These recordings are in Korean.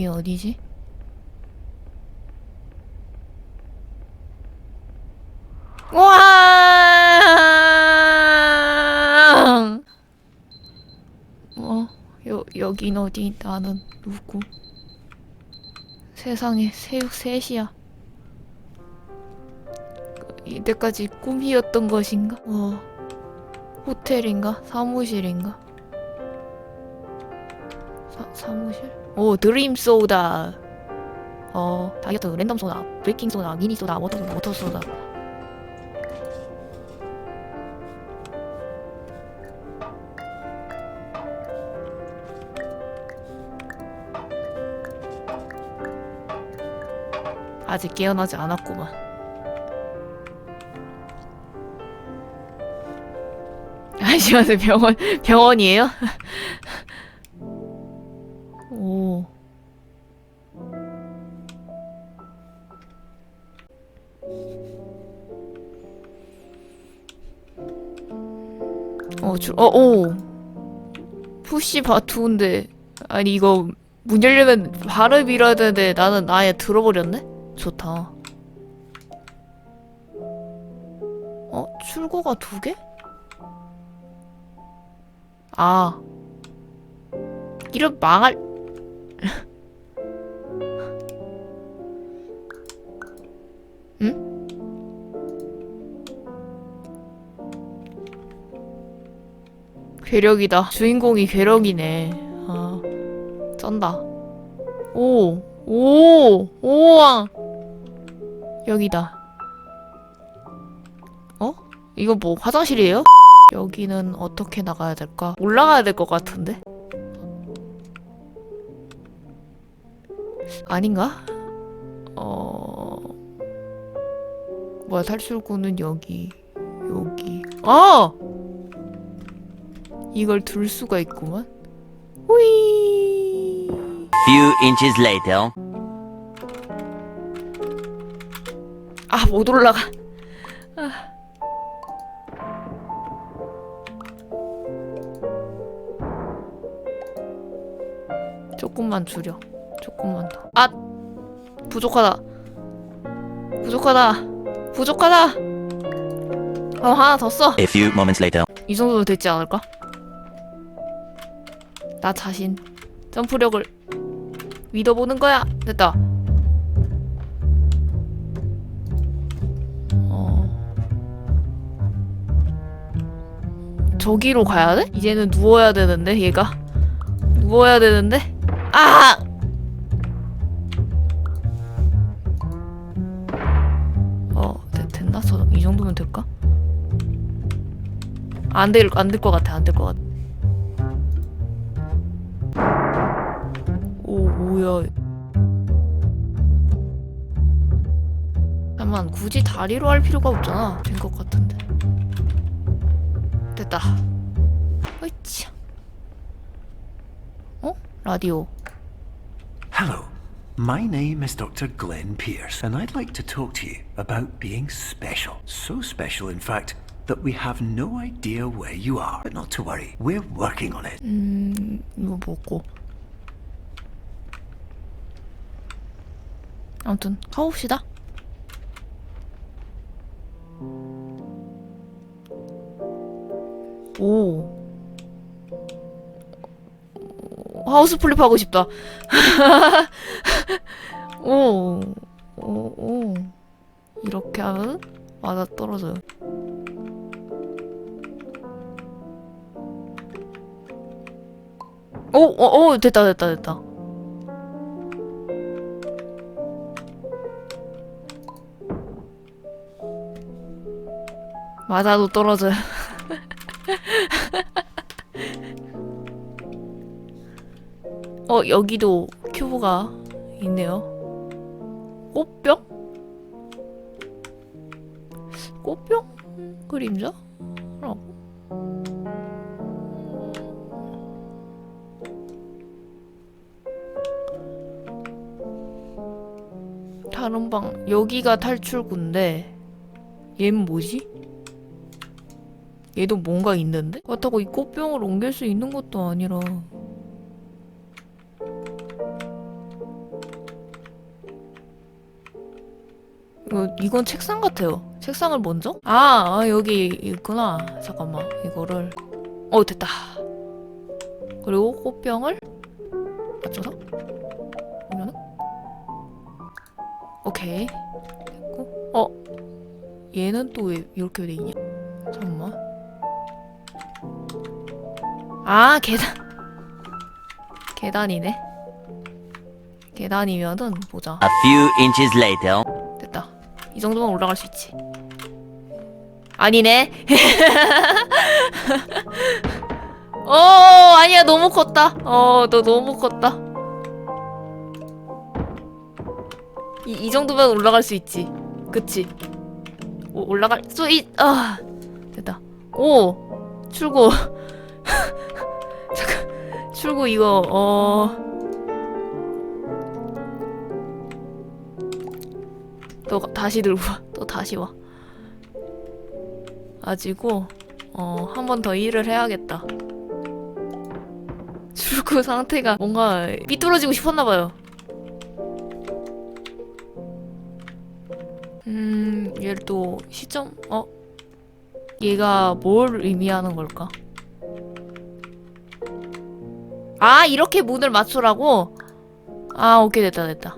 여기 어디지? 와! 어, 여, 여긴 어디? 나는 누구? 세상에 새육 셋이야. 이때까지 꿈이었던 것인가? 어, 호텔인가? 사무실인가? 사, 사무실? 오, 드림 소다. 어, 다이어트 랜덤 소다, 브레이킹 소다, 미니 소다, 워터 소다, 워터 소다. 아직 깨어나지 않았구만. 아시면서 병원 병원이에요? 오. 어, 줄, 어, 오. 푸시 바투인데, 아니, 이거, 문 열려면 바로 밀어야 되는데, 나는 아예 들어버렸네? 좋다. 어? 출구가 두 개? 아. 이런 망할. 괴력이다. 주인공이 괴력이네. 아, 쩐다. 오, 오, 오왕. 여기다. 어? 이거 뭐 화장실이에요? 여기는 어떻게 나가야 될까? 올라가야 될 것 같은데? 아닌가? 어... 뭐야 탈출구는 여기 여기 아! 이걸 둘 수가 있구만 후이 Few inches later. 아 못 올라가. 아. 조금만 줄여. 조금만 더 아! 부족하다. 부족하다. 부족하다. 어 하나 더 써. 이 A few moments later. 정도면 됐지 않을까? 나 자신 점프력을 믿어보는 거야 됐다 어 저기로 가야 돼? 이제는 누워야 되는데 얘가 누워야 되는데 아 어, 되, 됐나? 저, 이 정도면 될까? 안 될, 안 될 것 같아, 안 될 것 같아. 오, 뭐야. 잠깐만, 굳이 다리로 할 필요가 없잖아. 된 것 같은데. 됐다. 으이차. 어? 라디오. Hello, my name is Dr. Glenn Pierce, and I'd like to talk to you about being special. So special, in fact, that we have no idea where you are. But not to worry, we're working on it. 음, 이거 먹고. 아무튼 가봅시다. 오. 하우스 플립 하고 싶다. 오. 오, 오. 이렇게 하면 맞아 떨어져요. 오, 오, 오, 됐다, 됐다, 됐다. 맞아도 떨어져요. 어, 여기도 큐브가 있네요. 꽃병? 꽃병? 그림자? 라고? 다른 방 여기가 탈출구인데 얘는 뭐지? 얘도 뭔가 있는데? 그렇다고 이 꽃병을 옮길 수 있는 것도 아니라. 이거, 이건 책상 같아요. 책상을 먼저? 아, 아 여기 있구나. 잠깐만 이거를. 어 됐다. 그리고 꽃병을 맞춰서? 보면은? 오케이. 됐고. 어 얘는 또 왜 이렇게 돼 있냐? 잠깐만. 아 계단 계단이네. 계단이면은 보자. A few inches later. 됐다. 이 정도면 올라갈 수 있지. 아니네. 어, 아니야. 너무 컸다. 어, 너 너무 컸다. 이, 이 정도면 올라갈 수 있지. 그치? 오, 올라갈 수 있, 아. 됐다. 오! 출구. 출구 이거, 어. 또 다시 들고 와. 또 다시 와. 가지고 어, 한 번 더 일을 해야겠다. 출구 상태가 뭔가 삐뚤어지고 싶었나 봐요. 음, 얘를 또 시점 어? 얘가 뭘 의미하는 걸까? 아, 이렇게 문을 맞추라고? 아, 오케이 됐다 됐다.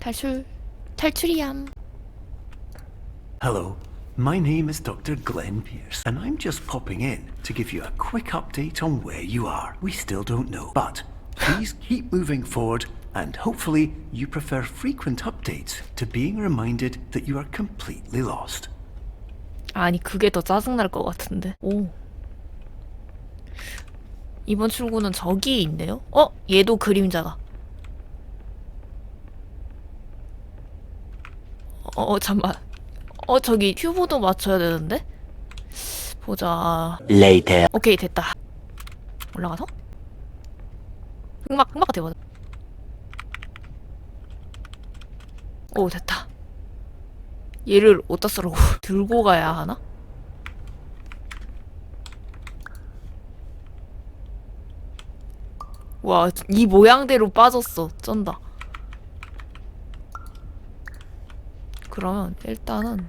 탈출 탈출이얌 Hello, my name is Dr. Glenn Pierce, and I'm just popping in to give you a quick update on where you are. We still don't know, but please keep moving forward, and hopefully, you prefer frequent updates to being reminded that you are completely lost. 아니 그게 더 짜증날 것 같은데. 오. 이번 출구는 저기 있네요? 어? 얘도 그림자가 어, 어 잠만. 어 저기 큐브도 맞춰야 되는데? 보자. Later. 오케이 됐다. 올라가서? 흑막 흑막 같아 맞아. 오 됐다 얘를 어디다 쓰라고? 들고 가야 하나? 와 이 모양대로 빠졌어. 쩐다. 그러면 일단은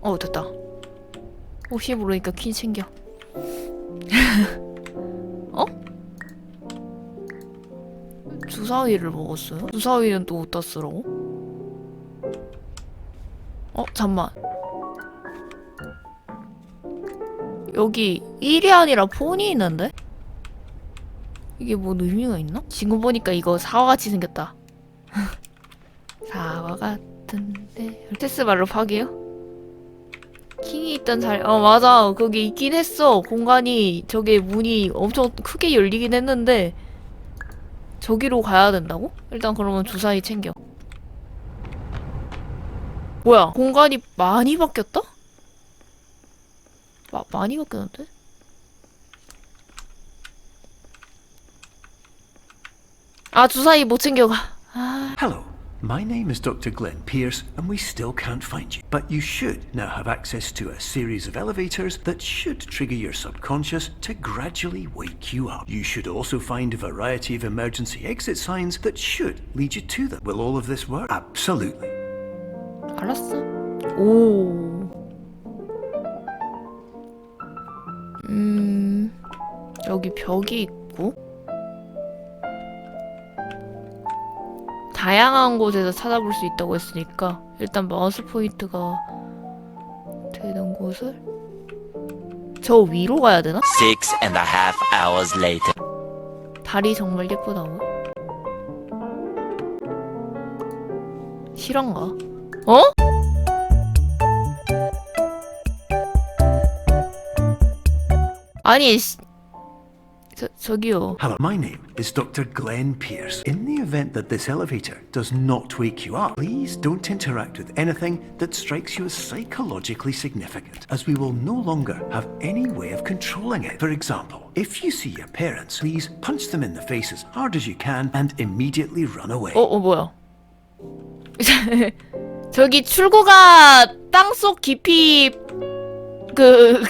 어 됐다. 혹시 모르니까 퀸 챙겨 주사위를 먹었어요? 주사위는 또 어디다 쓰라고? 어 잠만 여기 1이 아니라 폰이 있는데? 이게 뭔 의미가 있나? 지금 보니까 이거 사과 같이 생겼다 사과 같은데 테스 말로 파기요? 킹이 있던 잘, 어, 맞아. 거기 있긴 했어. 공간이, 저게 문이 엄청 크게 열리긴 했는데, 저기로 가야 된다고? 일단 그러면 주사위 챙겨. 뭐야, 공간이 많이 바뀌었다? 마, 많이 바뀌었는데? 아, 주사위 못 챙겨가. 아, Hello, my name is Dr. Glenn Pierce, and we still can't find you. But you should now have access to a series of elevators that should trigger your subconscious to gradually wake you up. You should also find a variety of emergency exit signs that should lead you to them. Will all of this work? Absolutely. 알았어. 오. 음, 여기 벽이 있고. 다양한 곳에서 찾아볼 수 있다고 했으니까 일단 마우스 포인트가 되는 곳을 저 위로 가야 되나? Six and a half hours later. 달이 정말 예쁘다고. 실화인가? 어? 아니, 씨. 저, 저기요. Hello, my name is Dr. Glenn Pierce. In the event that this elevator does not wake you up, please don't interact with anything that strikes you as psychologically significant, as we will no longer have any way of controlling it. For example, if you see your parents, please punch them in the face as hard as you can and immediately run away. 어, 어, 뭐야. 저기 출구가 땅속 깊이 그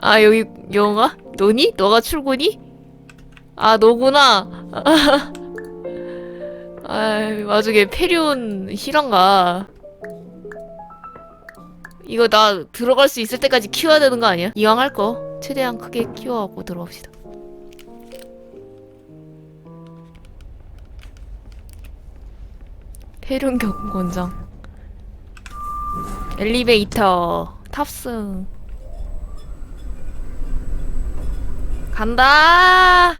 아 여기 영아 너니? 너가 출구니? 아 너구나. 아 와중에 페리온 히란가. 이거 나 들어갈 수 있을 때까지 키워야 되는 거 아니야? 이왕 할 거 최대한 크게 키워갖고 들어갑시다. 페륜 경권장 엘리베이터 탑승. 간다